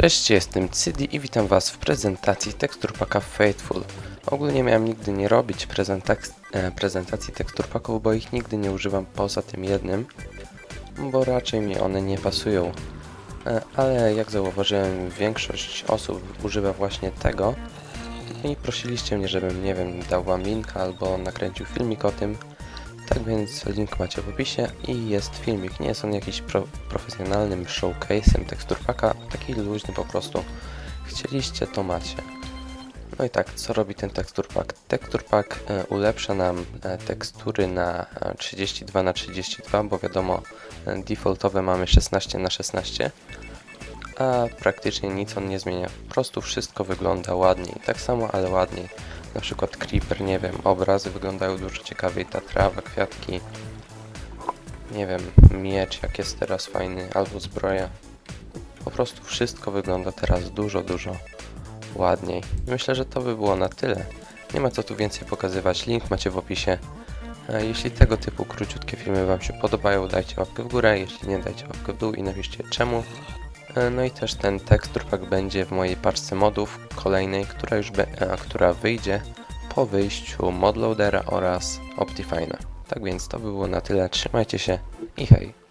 Cześć, jestem Cydi i witam Was w prezentacji tekstur paka Faithful. Ogólnie miałem nigdy nie robić prezentak- e, prezentacji tekstur paków, bo ich nigdy nie używam poza tym jednym, bo raczej mi one nie pasują. E, Ale jak zauważyłem, większość osób używa właśnie tego i prosiliście mnie, żebym, nie wiem, dał Wam linka albo nakręcił filmik o tym. Tak więc link macie w opisie i jest filmik. Nie jest on jakiś pro, profesjonalnym showcase'em teksturpaka, taki luźny po prostu. Chcieliście, to macie. No i tak, co robi ten teksturpak? Teksturpak e, ulepsza nam e, tekstury na e, 32 na 32 bo wiadomo, e, defaultowe mamy 16 na 16 a praktycznie nic on nie zmienia. Po prostu wszystko wygląda ładniej. Tak samo, ale ładniej. Na przykład creeper, nie wiem, obrazy wyglądają dużo ciekawiej, ta trawa, kwiatki. Nie wiem, miecz jak jest teraz fajny, albo zbroja. Po prostu wszystko wygląda teraz dużo, dużo ładniej. Myślę, że to by było na tyle. Nie ma co tu więcej pokazywać, link macie w opisie. Jeśli tego typu króciutkie filmy Wam się podobają, dajcie łapkę w górę, jeśli nie, dajcie łapkę w dół i napiszcie czemu. E, No i też ten tekstur pack będzie w mojej paczce modów kolejnej, która już be, a, która wyjdzie po wyjściu modloadera oraz Optifine'a. Tak więc to by było na tyle. Trzymajcie się i hej!